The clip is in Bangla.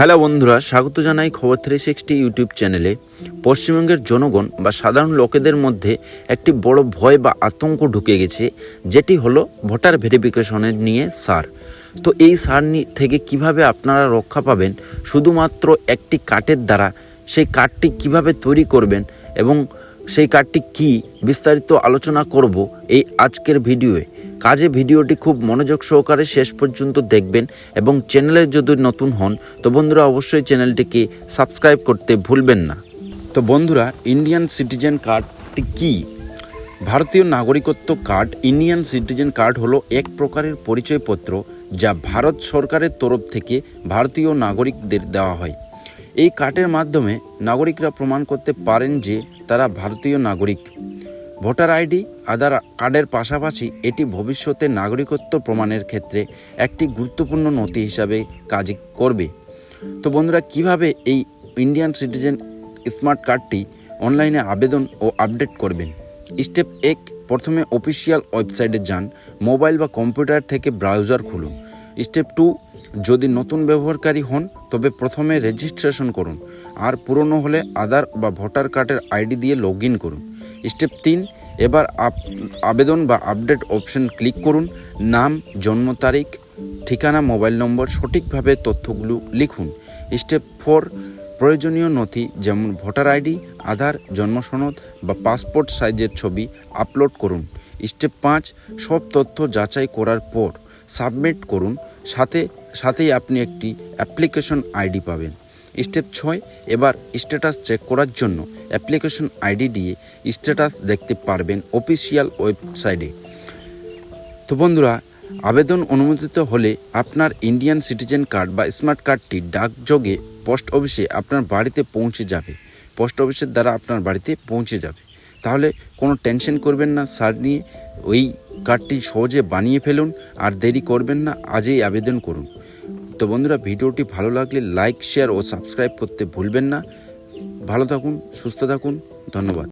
হ্যালো বন্ধুরা, স্বাগত জানাই খবর থ্রি সিক্সটি ইউটিউব চ্যানেলে। পশ্চিমবঙ্গের জনগণ বা সাধারণ লোকেদের মধ্যে একটি বড় ভয় বা আতঙ্ক ঢুকে গেছে, যেটি হলো ভোটার ভেরিফিকেশনের নিয়ে সার। তো এই সার থেকে কীভাবে আপনারা রক্ষা পাবেন? শুধুমাত্র একটি কার্ডের দ্বারা সেই কার্ডটি কীভাবে তৈরি করবেন এবং সেই কার্ডটি কি বিস্তারিত আলোচনা করব এই আজকের ভিডিওয়ে। কাজে ভিডিওটি খুব মনোযোগ সহকারে শেষ পর্যন্ত দেখবেন এবং চ্যানেলে যদি নতুন হন, তো বন্ধুরা অবশ্যই চ্যানেলটিকে সাবস্ক্রাইব করতে ভুলবেন না। তো বন্ধুরা ইন্ডিয়ান সিটিজেন কার্ডটি কি? ভারতীয় নাগরিকত্ব কার্ড ইন্ডিয়ান সিটিজেন কার্ড হলো এক প্রকারের পরিচয়পত্র যা ভারত সরকারের তরফ থেকে ভারতীয় নাগরিকদের দেওয়া হয়। এই কার্ডের মাধ্যমে নাগরিকরা প্রমাণ করতে পারেন যে তারা ভারতীয় নাগরিক। ভোটার আইডি, আধার কার্ডের পাশাপাশি এটি ভবিষ্যতে নাগরিকত্ব প্রমাণের ক্ষেত্রে একটি গুরুত্বপূর্ণ নথি হিসাবে কাজ করবে। তো বন্ধুরা, কীভাবে এই ইন্ডিয়ান সিটিজেন স্মার্ট কার্ডটি অনলাইনে আবেদন ও আপডেট করবেন? স্টেপ এক, প্রথমে অফিসিয়াল ওয়েবসাইটে যান মোবাইল বা কম্পিউটার থেকে ব্রাউজার খুলুন। স্টেপ টু যদি নতুন ব্যবহারকারী হন, তবে প্রথমে রেজিস্ট্রেশন করুন। আর পুরনো হলে আধার বা ভোটার কার্ডের আইডি দিয়ে লগ করুন। স্টেপ তিন এবার আপ- আবেদন বা আপডেট অপশন ক্লিক করুন। নাম, জন্ম তারিখ, ঠিকানা, মোবাইল নম্বর, সঠিকভাবে তথ্যগুলো লিখুন। স্টেপ ফোর, প্রয়োজনীয় নথি যেমন ভোটার আইডি, আধার, জন্ম সনদ বা পাসপোর্ট সাইজের ছবি আপলোড করুন। স্টেপ পাঁচ, সব তথ্য যাচাই করার পর সাবমিট করুন। সাথে, সাথেই আপনি একটি অ্যাপ্লিকেশন আইডি পাবেন। স্টেপ ছয়, এবার স্ট্যাটাস চেক করার জন্য অ্যাপ্লিকেশন আইডি দিয়ে স্ট্যাটাস দেখতে পারবেন অফিসিয়াল ওয়েবসাইটে। তো বন্ধুরা, আবেদন অনুমোদিত হলে আপনার ইন্ডিয়ান সিটিজেন কার্ড বা স্মার্ট কার্ডটি ডাকযোগে পোস্ট অফিসে আপনার বাড়িতে পৌঁছে যাবে। পোস্ট অফিসের দ্বারা আপনার বাড়িতে পৌঁছে যাবে। তাহলে কোনো টেনশন করবেন না, স্যার নিয়ে ওই কার্ডটি সহজে বানিয়ে ফেলুন আর দেরি করবেন না, আজই আবেদন করুন। তো বন্ধুরা, ভিডিওটি ভালো লাগলে লাইক, শেয়ার ও সাবস্ক্রাইব করতে ভুলবেন না। ভালো থাকুন সুস্থ থাকুন ধন্যবাদ।